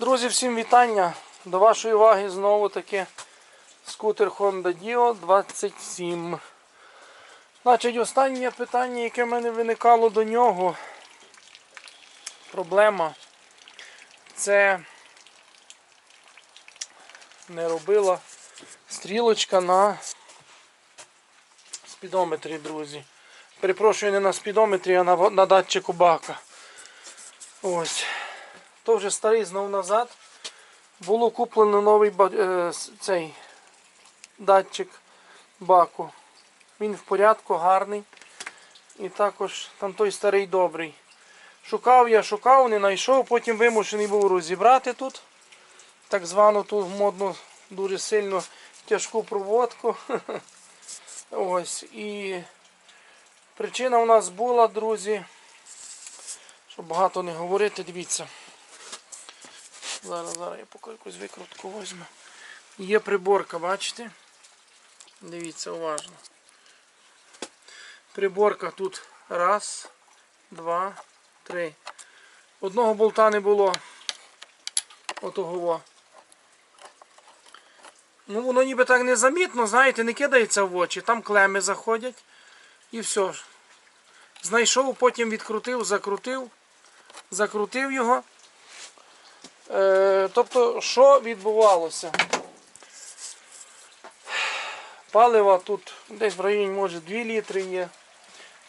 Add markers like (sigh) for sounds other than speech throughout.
Друзі, всім вітання. До вашої уваги знову таки скутер Honda Dio 27. Значить, останнє питання, яке в мене виникало до нього. Проблема. Це не робила стрілочка на спідометрі, друзі. Перепрошую, не на спідометрі, а на, датчику бака. Ось. То вже старий знов назад. Було куплено новий е, цей датчик баку. Він в порядку, гарний. І також там той старий добрий. Шукав я, шукав, не знайшов, потім вимушений був розібрати тут. Так звану ту модну, дуже сильно тяжку проводку. (laughs) Ось. І причина у нас була, друзі. Щоб багато не говорити, дивіться. Зараз, зараз я поки якусь викрутку візьму. Є приборка, бачите? Дивіться уважно. Приборка тут раз, два, три. Одного болта не було. Отого. Ну воно ніби так незамітно, знаєте, не кидається в очі. Там клеми заходять і все. Знайшов, потім відкрутив, закрутив, закрутив його. Е, тобто, що відбувалося? Палива тут десь в районі може 2 літри є.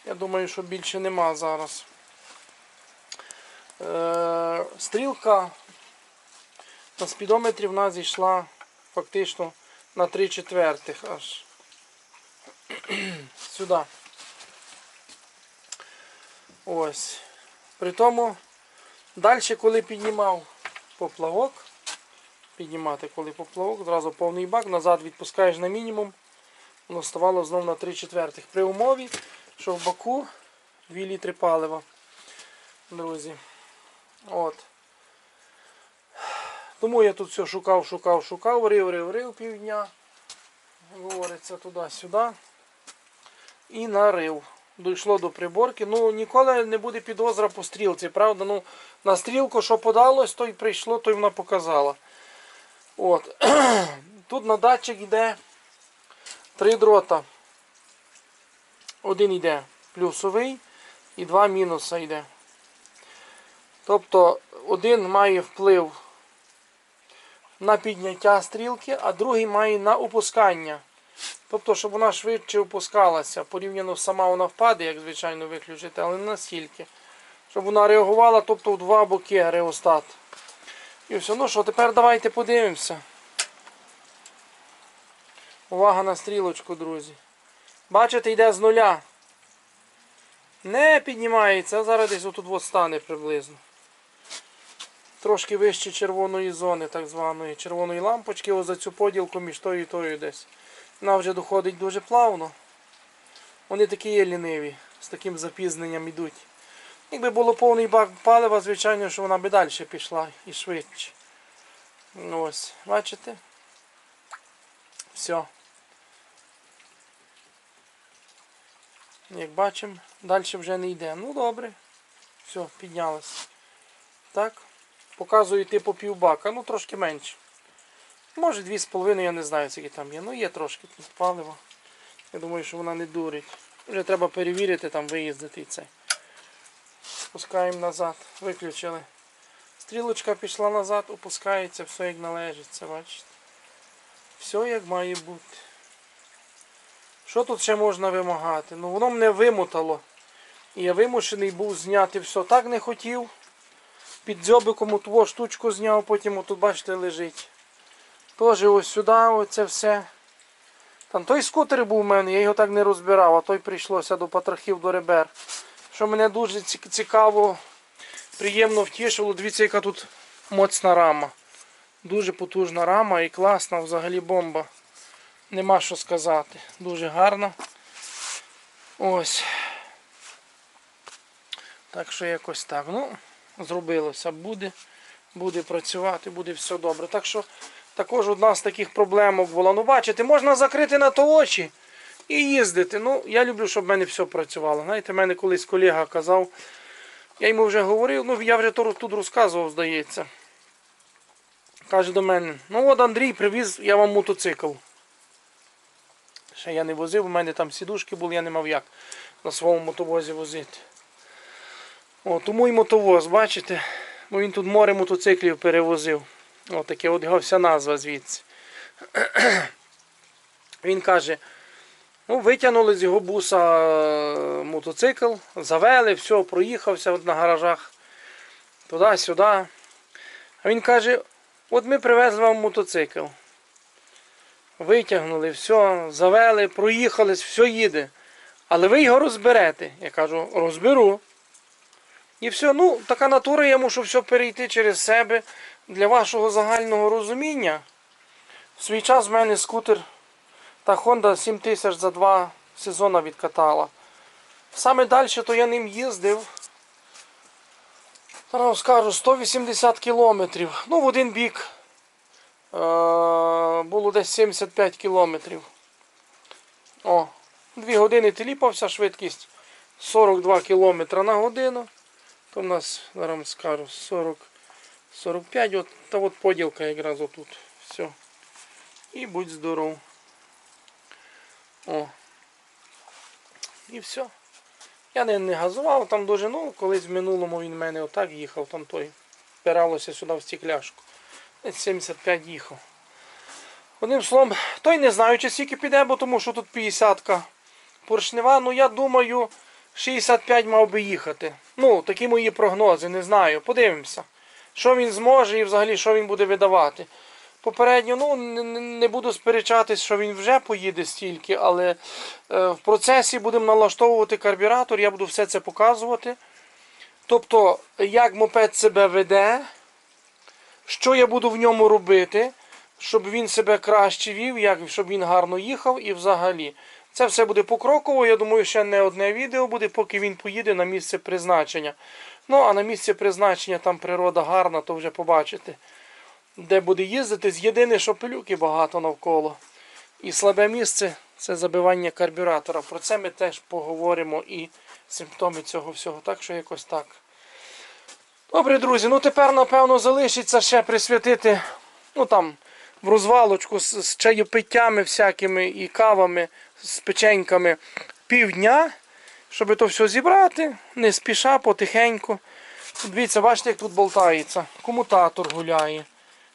Я думаю, що більше нема зараз. Е, стрілка на спідометрі в нас зійшла фактично на 3 четвертих аж (clears throat) сюди. Ось. При тому Далі, коли піднімав поплавок, піднімати коли поплавок, одразу повний бак, назад відпускаєш на мінімум, воно ставало знову на 3 четвертих. При умові, що в баку 2 літри палива. Друзі. От. Тому я тут все шукав, шукав, шукав, рив, рив, рив півдня. Говориться туди-сюди. І нарив дійшло до приборки. Ну, ніколи не буде підозра по стрілці, правда? Ну, на стрілку, що подалось, то й прийшло, то й вона показала. От. (clears throat) Тут на датчик йде три дрота. Один йде плюсовий і два мінуса йде. Тобто один має вплив на підняття стрілки, а другий має на опускання. Тобто, щоб вона швидше опускалася. Порівняно сама вона впаде, як звичайно виключити, але не настільки. Щоб вона реагувала, тобто в два боки реостат. І все, ну що, тепер давайте подивимося. Увага на стрілочку, друзі. Бачите, йде з нуля. Не піднімається, а зараз десь отут от стане приблизно. Трошки вище червоної зони, так званої червоної лампочки, ось за цю поділку між тою і тою десь. Вона вже доходить дуже плавно. Вони такі є ліниві, з таким запізненням йдуть. Якби було повний бак палива, звичайно, що вона би далі пішла і швидше. Ну, Ось, бачите? Все. Як бачимо, далі вже не йде. Ну добре. Все, піднялося. Так. Показую типу півбака, ну трошки менше. Може 2,5, я не знаю, скільки там є. Ну є трошки тут палива. Я думаю, що вона не дурить. Вже треба перевірити, там виїздити і це. Спускаємо назад. Виключили. Стрілочка пішла назад, опускається, все як належить, це бачите. Все як має бути. Що тут ще можна вимагати? Ну воно мене вимотало. І я вимушений був зняти все. Так не хотів. Під дзьобиком оту штучку зняв, потім отут, бачите, лежить. Теж ось сюди, оце все. Там той скутер був у мене, я його так не розбирав, а той прийшлося до патрахів до ребер. Що мене дуже цікаво, приємно втішило, дивіться, яка тут моцна рама. Дуже потужна рама і класна, взагалі бомба. Нема що сказати. Дуже гарна. Ось. Так що якось так. Ну, зробилося. Буде, буде працювати, буде все добре. Так що також одна з таких проблемок була. Ну, бачите, можна закрити на то очі і їздити. Ну, я люблю, щоб в мене все працювало. Знаєте, в мене колись колега казав, я йому вже говорив, ну я вже тут розказував, здається. Каже до мене, ну от Андрій привіз, я вам мотоцикл. Ще я не возив, у мене там сідушки були, я не мав як на своєму мотовозі возити. О, тому і мотовоз, бачите? Бо він тут море мотоциклів перевозив. О, таке от його вся назва звідси. (clears throat) Він каже, ну, витягнули з його буса е, мотоцикл, завели, все, проїхався на гаражах туди-сюди. А він каже, от ми привезли вам мотоцикл. Витягнули, все, завели, проїхались, все їде. Але ви його розберете. Я кажу, розберу. І все, ну, така натура, я мушу все перейти через себе для вашого загального розуміння. В свій час в мене скутер та Honda 7000 за два сезони відкатала. Саме далі то я ним їздив. Зараз скажу 180 кілометрів. Ну, в один бік е, було десь 75 кілометрів. О, 2 години теліпався, швидкість 42 кілометри на годину. То в нас, зараз скажу, 40, 45, от, та от поділка якраз отут. Все. І будь здоров. О. І все. Я не, не газував там дуже, ну колись в минулому він в мене отак їхав, там той впиралося сюди в стекляшку. 75 їхав. Одним словом, той не знаю, чи скільки піде, бо тому що тут 50-ка поршнева, ну я думаю, 65 мав би їхати. Ну, такі мої прогнози, не знаю. Подивимося. Що він зможе і взагалі що він буде видавати. Попередньо, ну, не, буду сперечатись, що він вже поїде стільки, але е, в процесі будемо налаштовувати карбюратор, я буду все це показувати. Тобто, як мопед себе веде, що я буду в ньому робити, щоб він себе краще вів, як, щоб він гарно їхав і взагалі. Це все буде покроково. Я думаю, ще не одне відео буде, поки він поїде на місце призначення. Ну, а на місце призначення там природа гарна, то вже побачите. Де буде їздити, єдине, що пилюки багато навколо. І слабе місце це забивання карбюратора. Про це ми теж поговоримо і симптоми цього всього. Так що якось так. Добре, друзі, ну тепер, напевно, залишиться ще присвятити, ну там, в розвалочку з, з чаєпиттями всякими і кавами, з печеньками півдня, щоб то все зібрати, не спіша, потихеньку. Дивіться, бачите, як тут болтається. Комутатор гуляє,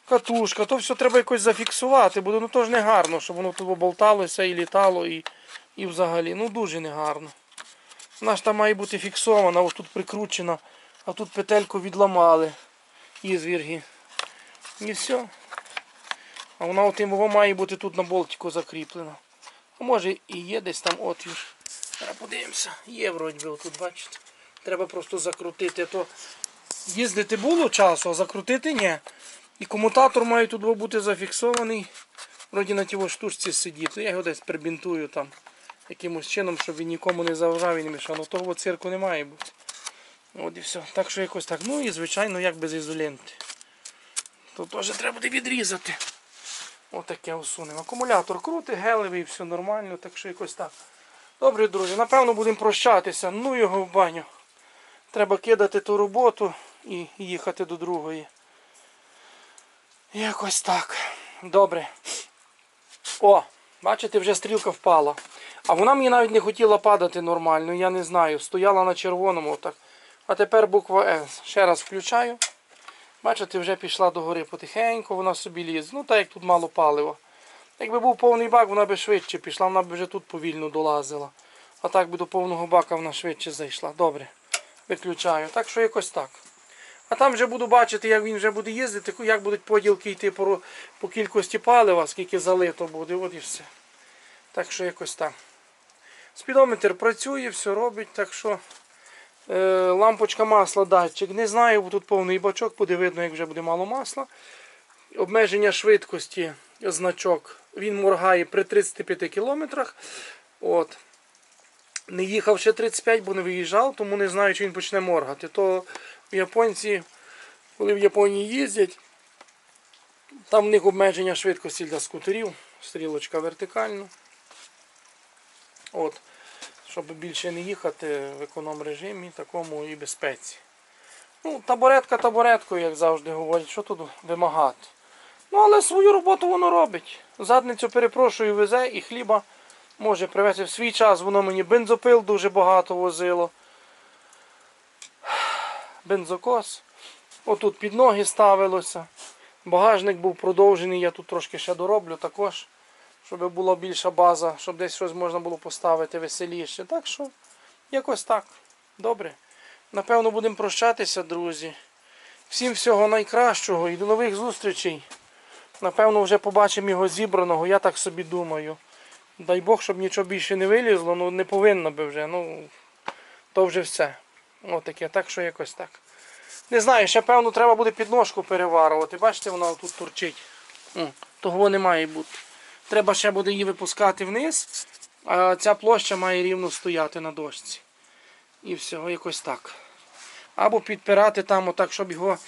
катушка, то все треба якось зафіксувати, бо ну то ж не гарно, щоб воно тут болталося і літало, і, і взагалі. Ну дуже негарно. Вона ж там має бути фіксована, ось тут прикручена, а тут петельку відламали ізвірги. І все. А вона отим має бути тут на болтику закріплена. А може і є десь там отвір. Зараз подивимося. Є вроді би тут, бачите. Треба просто закрутити. То їздити було часу, а закрутити ні. І комутатор має тут бути зафіксований. Вроді на тій штучці сидіти. Я його десь прибінтую там якимось чином, щоб він нікому не заважав і не мішав. Ну того цирку не має бути. От і все. Так що якось так. Ну і звичайно, як без ізоленти. То теж треба буде відрізати. Отаке усунемо. Акумулятор крутий, гелевий, все нормально, так що якось так. Добре, друзі, напевно будемо прощатися. Ну його в баню. Треба кидати ту роботу і їхати до другої. Якось так. Добре. О, бачите, вже стрілка впала. А вона мені навіть не хотіла падати нормально, я не знаю. Стояла на червоному отак. А тепер буква С. Ще раз включаю. Бачите, вже пішла догори потихеньку, вона собі лізе. Ну так як тут мало палива. Якби був повний бак, вона би швидше пішла, вона б вже тут повільно долазила. А так би до повного бака вона швидше зайшла. Добре. Виключаю. Так що якось так. А там вже буду бачити, як він вже буде їздити, як будуть поділки йти по, по кількості палива, скільки залито буде, от і все. Так що якось так. Спідометр працює, все робить, так що е, лампочка масла, датчик. Не знаю, бо тут повний бачок, буде видно, як вже буде мало масла. Обмеження швидкості, значок. Він моргає при 35 км. От. Не їхав ще 35, бо не виїжджав, тому не знаю, чи він почне моргати. То японці, коли в Японії їздять, там в них обмеження швидкості для скутерів, стрілочка вертикальна. От. Щоб більше не їхати в економ режимі, такому і безпеці. Ну, табуретка табуреткою, як завжди говорять, що тут вимагати. Ну, але свою роботу воно робить. Задницю перепрошую, везе і хліба може привезти в свій час. Воно мені бензопил дуже багато возило. Бензокос. Отут під ноги ставилося. Багажник був продовжений, я тут трошки ще дороблю також, щоб була більша база, щоб десь щось можна було поставити веселіше. Так що, якось так. Добре. Напевно, будемо прощатися, друзі. Всім всього найкращого і до нових зустрічей. Напевно, вже побачимо його зібраного, я так собі думаю. Дай Бог, щоб нічого більше не вилізло, ну не повинно би вже. Ну, то вже все. Отаке, так що якось так. Не знаю, ще певно треба буде підножку переварувати. Бачите, вона тут турчить. Того не має бути. Треба ще буде її випускати вниз, а ця площа має рівно стояти на дошці. І все, якось так. Або підпирати там, отак, щоб його,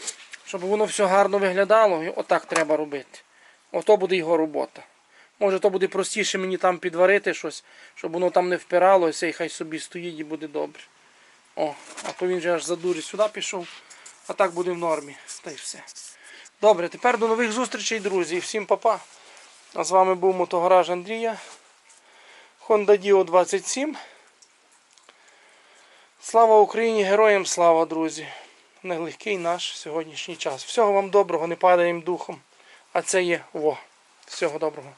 щоб воно все гарно виглядало. Отак треба робити. Ото буде його робота. Може, то буде простіше мені там підварити щось, щоб воно там не впиралося і хай собі стоїть і буде добре. О, а то він вже аж за дурі сюди пішов. А так буде в нормі. Та й все. Добре, тепер до нових зустрічей, друзі. Всім па-па. А з вами був мотогараж Андрія. Honda Dio 27. Слава Україні, героям слава, друзі. Нелегкий наш сьогоднішній час. Всього вам доброго, не падаємо духом. А це є во. Всього доброго.